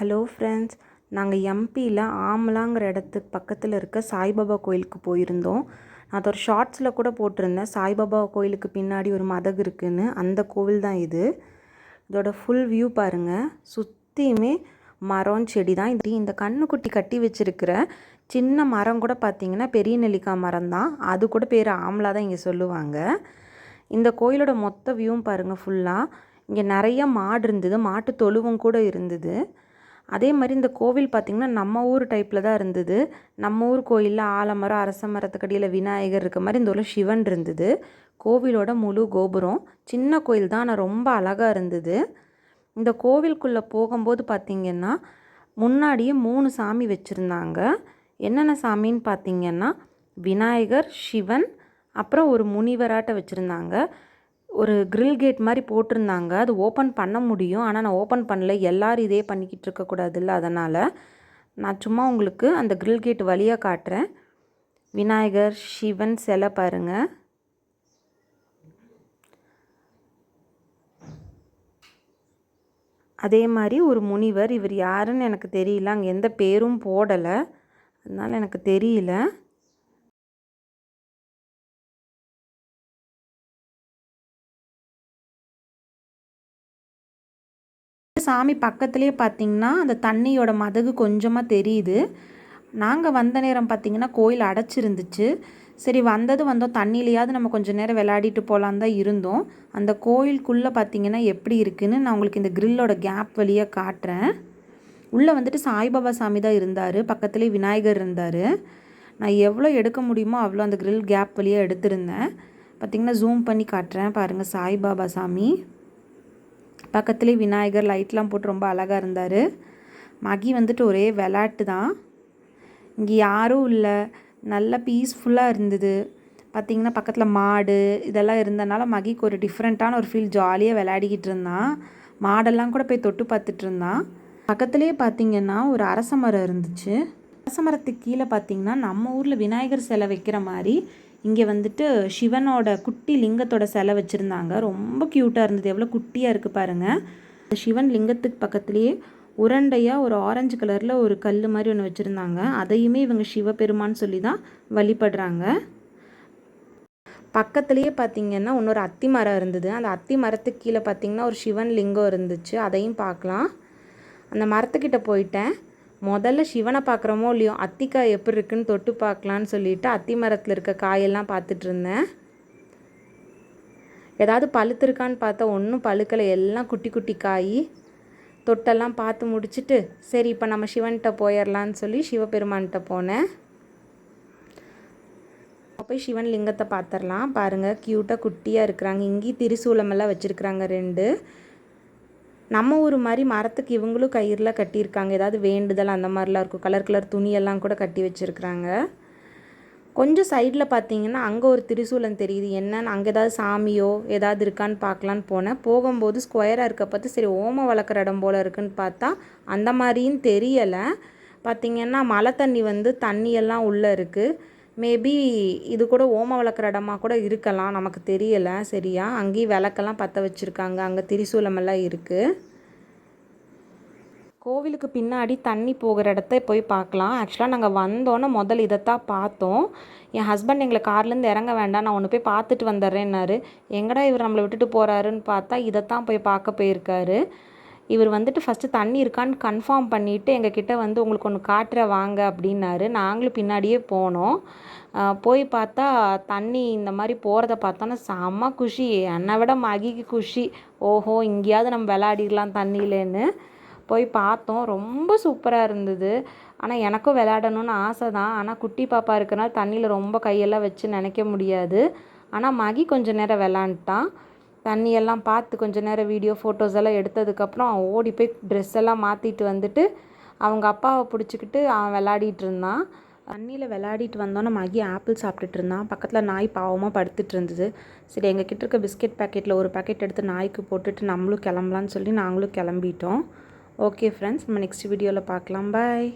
Hello friends நாங்கள் எம்பியில் ஆமலாங்கிற இடத்துக்கு பக்கத்தில் இருக்க சாய்பாபா கோயிலுக்கு போயிருந்தோம். நான் அதோட ஒரு ஷார்ட்ஸில் கூட போட்டிருந்தேன். சாய்பாபா கோயிலுக்கு பின்னாடி ஒரு மதகு இருக்குதுன்னு அந்த கோவில் தான் இது. இதோட ஃபுல் வியூ பாருங்கள் சுற்றியுமே மரம் செடி தான். இது இந்த கண்ணுக்குட்டி கட்டி வச்சுருக்கிற சின்ன மரம் கூட பார்த்தீங்கன்னா பெரிய நெல்லிக்காய் மரம் தான். அது கூட பேர் ஆம்லா தான் இங்கே சொல்லுவாங்க. இந்த கோயிலோட மொத்த வியூவும் பாருங்கள் ஃபுல்லாக இங்கே நிறைய மாடு இருந்தது. மாட்டு தொழுவும் கூட இருந்தது. அதே மாதிரி இந்த கோவில் பார்த்திங்கன்னா நம்ம ஊர் டைப்பில் தான் இருந்தது. நம்ம ஊர் கோயிலில் ஆலமரம் அரச மரத்துக்கடியில் விநாயகர் இருக்க மாதிரி இந்த ஊரில் சிவன் இருந்தது. கோவிலோட முழு கோபுரம். சின்ன கோயில் தான் ஆனால் ரொம்ப அழகாக இருந்தது. இந்த கோவிலுக்குள்ளே போகும்போது பார்த்திங்கன்னா முன்னாடியே மூணு சாமி வச்சுருந்தாங்க. என்னென்ன சாமின்னு பார்த்திங்கன்னா விநாயகர் சிவன் அப்புறம் ஒரு முனிவராட்ட வச்சுருந்தாங்க. ஒரு க்ரில் கேட் மாதிரி போட்டிருந்தாங்க. அது ஓப்பன் பண்ண முடியும். ஆனால் நான் ஓப்பன் பண்ணல. எல்லோரும் இதே பண்ணிக்கிட்டு இருக்கக்கூடாதுல்ல அதனால் நான் சும்மா உங்களுக்கு அந்த க்ரில் கேட் வழியாக காட்டுறேன். விநாயகர் சிவன் சிலை பாருங்கள் அதே மாதிரி ஒரு முனிவர். இவர் யாருன்னு எனக்கு தெரியல. அங்கே எந்த பேரும் போடலை. அதனால் எனக்கு தெரியல. சாமி பக்கத்துலேயே பார்த்திங்கன்னா அந்த தண்ணியோட மதகு கொஞ்சமாக தெரியுது. நாங்கள் வந்த நேரம் பார்த்திங்கன்னா கோயில் அடைச்சிருந்துச்சு. சரி வந்தது வந்தோம். தண்ணியிலையாவது நம்ம கொஞ்சம் நேரம் விளையாடிட்டு போகலான் தான் இருந்தோம். அந்த கோயிலுக்குள்ளே பார்த்திங்கன்னா எப்படி இருக்குதுன்னு நான் உங்களுக்கு இந்த க்ரில்லோட கேப் வழியாக காட்டுறேன். உள்ளே வந்துட்டு சாய்பாபா சாமி தான் இருந்தார். பக்கத்துலேயே விநாயகர் இருந்தார். நான் எவ்வளோ எடுக்க முடியுமோ அவ்வளோ அந்த க்ரில் கேப் வழியாக எடுத்திருந்தேன். பார்த்திங்கன்னா ஜூம் பண்ணி காட்டுறேன். பாருங்கள் சாய்பாபா சாமி. பக்கத்துலேயே விநாயகர் லைட்லாம் போட்டு ரொம்ப அழகாக இருந்தார். மகி வந்துட்டு ஒரே விளாட்டு தான். இங்கே யாரும் இல்லை. நல்ல பீஸ்ஃபுல்லாக இருந்தது. பார்த்திங்கன்னா பக்கத்தில் மாடு இதெல்லாம் இருந்தனால மகிக்கு ஒரு டிஃப்ரெண்ட்டான ஒரு ஃபீல் ஜாலியாக விளையாடிக்கிட்டு இருந்தான். மாடெல்லாம் கூட போய் தொட்டு பார்த்துட்டு இருந்தான். பக்கத்துலேயே பார்த்திங்கன்னா ஒரு அரச மரம் இருந்துச்சு. அரச மரத்துக்கு கீழே பார்த்திங்கன்னா நம்ம ஊரில் விநாயகர் சிலை வைக்கிற மாதிரி இங்கே வந்துட்டு சிவனோட குட்டி லிங்கத்தோட சிலை வச்சுருந்தாங்க. ரொம்ப க்யூட்டாக இருந்தது. எவ்வளோ குட்டியாக இருக்குது பாருங்கள் சிவன் லிங்கத்துக்கு பக்கத்துலேயே உரண்டையாக ஒரு ஆரஞ்சு கலரில் ஒரு கல் மாதிரி ஒன்று வச்சுருந்தாங்க. அதையுமே இவங்க சிவபெருமான்னு சொல்லி தான் வழிபடுறாங்க. பக்கத்துலேயே பார்த்திங்கன்னா இன்னொரு அத்தி மரம் இருந்தது. அந்த அத்தி மரத்துக்கு கீழே பார்த்திங்கன்னா ஒரு சிவன் லிங்கம் இருந்துச்சு. அதையும் பார்க்கலாம். அந்த மரத்துக்கிட்ட போயிட்டேன். முதல்ல சிவனை பார்க்குறோமோ இல்லையோ அத்திக்காய் எப்படி இருக்குன்னு தொட்டு பார்க்கலான்னு சொல்லிட்டு அத்தி மரத்தில் இருக்க காயெல்லாம் பார்த்துட்டு இருந்தேன். ஏதாவது பழுத்துருக்கான்னு பார்த்தா ஒன்றும் பழுக்கலை எல்லாம் குட்டி குட்டி காய். தொட்டெல்லாம் பார்த்து முடிச்சுட்டு சரி இப்போ நம்ம சிவன்கிட்ட போயிடலான்னு சொல்லி சிவபெருமான்கிட்ட போனேன். போய் சிவன் லிங்கத்தை பார்த்துடலாம் பாருங்கள் க்யூட்டாக குட்டியாக இருக்கிறாங்க. இங்கேயும் திரிசூலமெல்லாம் வச்சுருக்குறாங்க ரெண்டு. நம்ம ஊர் மாதிரி மரத்துக்கு இவங்களும் கயிறில் கட்டியிருக்காங்க. ஏதாவது வேண்டுதல் அந்த மாதிரிலாம் இருக்கும். கலர் கலர் துணியெல்லாம் கூட கட்டி வச்சுருக்குறாங்க. கொஞ்சம் சைடில் பார்த்தீங்கன்னா அங்கே ஒரு திரிசூலம் தெரியுது. என்னன்னு அங்கே ஏதாவது சாமியோ ஏதாவது இருக்கான்னு பார்க்கலான்னு போனேன். போகும்போது ஸ்கொயராக இருக்க பார்த்து சரி ஓமம் வளர்க்குற இடம் போல் இருக்குன்னு பார்த்தா அந்த மாதிரியும் தெரியலை. பார்த்திங்கன்னா மழை தண்ணி வந்து தண்ணியெல்லாம் உள்ளே இருக்குது மேபி இது கூட ஓம வளர்க்குற இடமா கூட இருக்கலாம் நமக்கு தெரியலை சரியா? அங்கேயும் விளக்கெல்லாம் பற்ற வச்சுருக்காங்க அங்கே திரிசூலமெல்லாம் இருக்குது கோவிலுக்கு பின்னாடி தண்ணி போகிற இடத்த போய் பார்க்கலாம். ஆக்சுவலாக நாங்கள் வந்தோன்னே முதல் இதைத்தான் பார்த்தோம். என் ஹஸ்பண்ட் எங்களை கார்லேருந்து இறங்க வேண்டாம் நான் ஒன்று போய் பார்த்துட்டு வந்துடுறேன்னாரு. எங்கடா இவர் நம்மளை விட்டுட்டு போகிறாருன்னு பார்த்தா இதைத்தான் போய் பார்க்க போயிருக்காரு. இவர் வந்துட்டு ஃபஸ்ட்டு தண்ணி இருக்கான்னு கன்ஃபார்ம் பண்ணிவிட்டு எங்கள் கிட்டே வந்து உங்களுக்கு ஒன்று காட்டுற வாங்க அப்படின்னாரு. நாங்களும் பின்னாடியே போனோம். போய் பார்த்தா தண்ணி இந்த மாதிரி போகிறத பார்த்தோன்னா செம்ம குஷி. என்னை விட மகிக்கு குஷி. ஓஹோ இங்கேயாவது நம்ம விளையாடிடலாம் தண்ணியிலேன்னு போய் பார்த்தோம். ரொம்ப சூப்பராக இருந்தது. ஆனால் எனக்கும் விளையாடணும்னு ஆசை தான். ஆனால் குட்டி பாப்பா இருக்கிறனால தண்ணியில் ரொம்ப கையெல்லாம் வச்சு நினைக்க முடியாது. ஆனால் மகி கொஞ்சம் நேரம் விளாண்டுட்டான் தண்ணியெல்லாம் பார்த்து கொஞ்சம் நேரம் வீடியோ ஃபோட்டோஸ் எல்லாம் எடுத்ததுக்கப்புறம் அவன் ஓடி போய் ட்ரெஸ் எல்லாம் மாற்றிட்டு வந்துட்டு அவங்க அப்பாவை பிடிச்சிக்கிட்டு அவன் விளாடிட்டு இருந்தான். தண்ணியில் விளையாடிட்டு வந்தோன்னே மகி ஆப்பிள் சாப்பிட்டுட்டு இருந்தான். பக்கத்தில் நாய் பாவமாக படுத்துட்டு இருந்தது. சரி எங்கள் கிட்ட இருக்க பிஸ்கெட் பேக்கெட்டில் ஒரு பேக்கெட் எடுத்து நாய்க்கு போட்டுட்டு நம்மளும் கிளம்பலான்னு சொல்லி நாங்களும் கிளம்பிட்டோம். ஓகே ஃப்ரெண்ட்ஸ் நம்ம நெக்ஸ்ட் வீடியோவில் பார்க்கலாம். பாய்